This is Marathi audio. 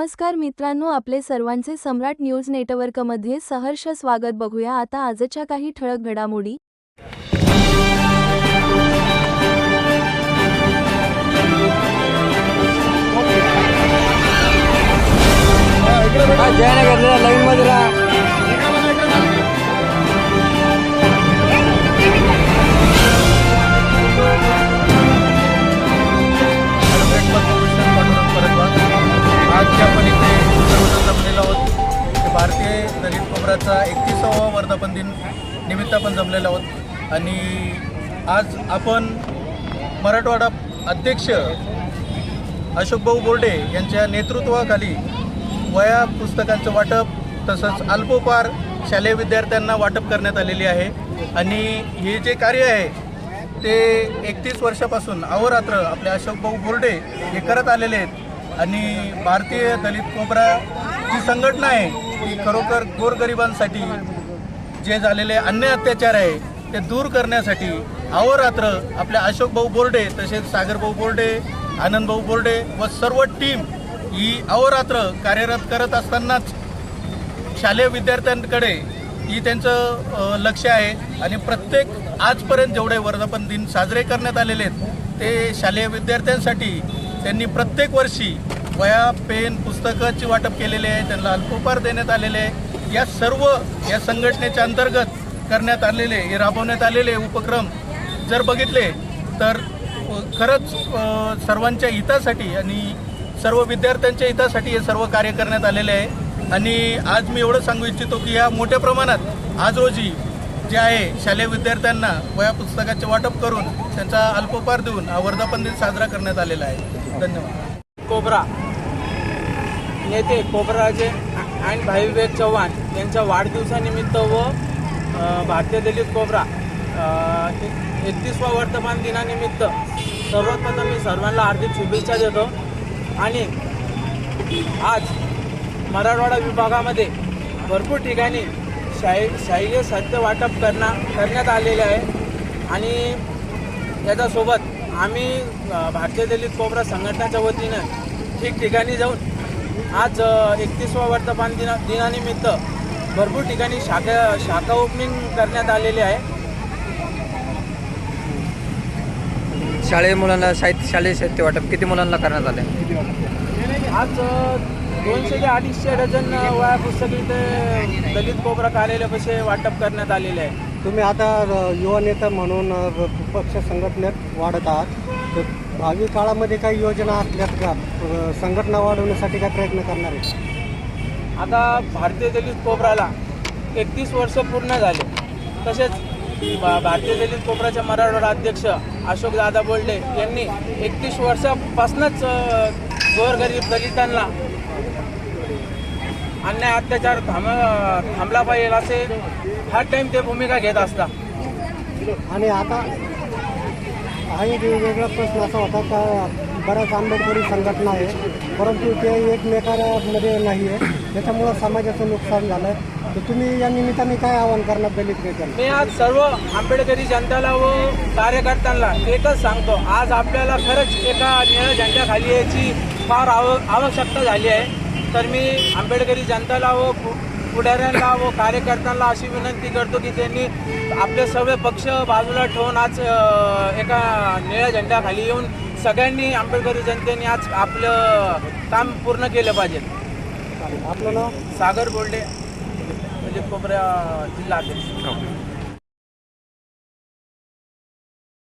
नमस्कार मित्रांनो आपले सर्वांचे सम्राट न्यूज नेटवर्कमध्ये सहर्ष स्वागत बघूया. आता आजच्या काही ठळक घडामोडी. भारतीय एकतीसावा वर्धापन दिन निमित्त आपण जमलेलो आहोत. आणि आज आपण मराठवाडा अध्यक्ष अशोकभाऊ बोर्डे यांच्या नेतृत्वाखाली वया पुस्तकांचं वाटप तसंच अल्पोपार शालेय विद्यार्थ्यांना वाटप करण्यात आलेली आहे. आणि हे जे कार्य आहे ते एकतीस वर्षापासून अहोरात्र आपले अशोकभाऊ बोर्डे हे करत आलेले आहेत. आणि भारतीय दलित कोबरा जी संघटना आहे ही खरोखर गोरगरिबांसाठी जे झालेले अन्य अत्याचार आहे ते दूर करण्यासाठी अहोरात्र आपल्या अशोकभाऊ बोर्डे तसेच सागरभाऊ बोर्डे आनंदभाऊ बोर्डे व सर्व टीम ही अहोरात्र कार्यरत करत असतानाच शालेय विद्यार्थ्यांकडे ही त्यांचं लक्ष आहे आणि प्रत्येक आजपर्यंत जेवढे वर्धापन दिन साजरे करण्यात आलेले आहेत ते शालेय विद्यार्थ्यांसाठी त्यांनी प्रत्येक वर्षी वया पेन पुस्तकाची वाटप केलेले आहे त्यांना अल्पोपार देण्यात आलेले आहे. या सर्व या संघटनेच्या अंतर्गत करण्यात आलेले हे राबवण्यात आलेले उपक्रम. जर बघितले तर खरंच सर्वांच्या हितासाठी आणि सर्व विद्यार्थ्यांच्या हितासाठी हे सर्व कार्य करण्यात आलेले आहे. आणि आज मी एवढं सांगू इच्छितो की या मोठ्या प्रमाणात आज रोजी जे आहे शालेय विद्यार्थ्यांना वया पुस्तकाचे वाटप करून त्यांचा अल्पोपार देऊन हा वर्धापन दिन साजरा करण्यात आलेला आहे. धन्यवाद. कोबरा. नेते कोबराचे आणि भाई विवेक चव्हाण यांच्या वाढदिवसानिमित्त व भारतीय दलित कोबरा एकतीसवा वर्तमान दिनानिमित्त सर्वप्रथम मी सर्वांना हार्दिक शुभेच्छा देतो. आणि आज मराठवाडा विभागामध्ये भरपूर ठिकाणी शाही शाहीय सत्य वाटप करणार करण्यात आलेले आहे. आणि याच्यासोबत आम्ही भारतीय दलित कोबरा संघटनेच्या वतीनं ठिकठिकाणी जाऊन आज एकतीसवा वर्तमान दिना दिनानिमित्त भरपूर ठिकाणी शाखा शाखा ओपनिंग करण्यात आलेली आहे. शाळेय मुलांना साहित्य शालेय साहित्य वाटप किती मुलांना करण्यात आले? आज दोनशे ते अडीचशे डझन वया पुस्तक इथे दलित कोबरा कार्यालयापाशी वाटप करण्यात आलेले आहे. तुम्ही आता युवा नेता म्हणून पक्ष संघटनेत वाढत आहात. तर भावी काळामध्ये काही योजना असल्यात का? संघटना वाढवण्यासाठी काय प्रयत्न करणार आहे आता भारतीय दलित कोबराला एकतीस वर्ष पूर्ण झाले. तसेच भा- भारतीय दलित कोबराचे मराठवाडा अध्यक्ष अशोक दादा बोल्डे यांनी एकतीस वर्षापासूनच गोरगरीब दलितांना अन्याय अत्याचार थांब थांबला पाहिजे असे हर टाईम ते भूमिका घेत असतात. आणि आता हा एक वेगवेगळा प्रश्न असा होता का बऱ्याच आंबेडकरी संघटना आहे परंतु ते एकमेकांमध्ये नाही आहे. त्याच्यामुळं समाजाचं नुकसान झालं आहे तर तुम्ही या निमित्ताने काय आवाहन करणार दलित नेत्यांना मी आज सर्व आंबेडकरी जनतेला व कार्यकर्त्यांना एकच सांगतो आज आपल्याला खरंच एका निळ्या झेंड्याखाली याची फार आव आवश्यकता झाली आहे. तर मी आंबेडकरी जनतेला व पुढाऱ्यांना व कार्यकर्त्यांना अशी विनंती करतो की त्यांनी आपले सर्व पक्ष बाजूला ठेवून आज एका निळ्या झेंड्याखाली येऊन सगळ्यांनी आंबेडकरी जनतेने आज आपलं काम पूर्ण केलं पाहिजे. आपलं नाव? सागर बोल्डे दलित कोपऱ्या जिल्हा अध्यक्ष.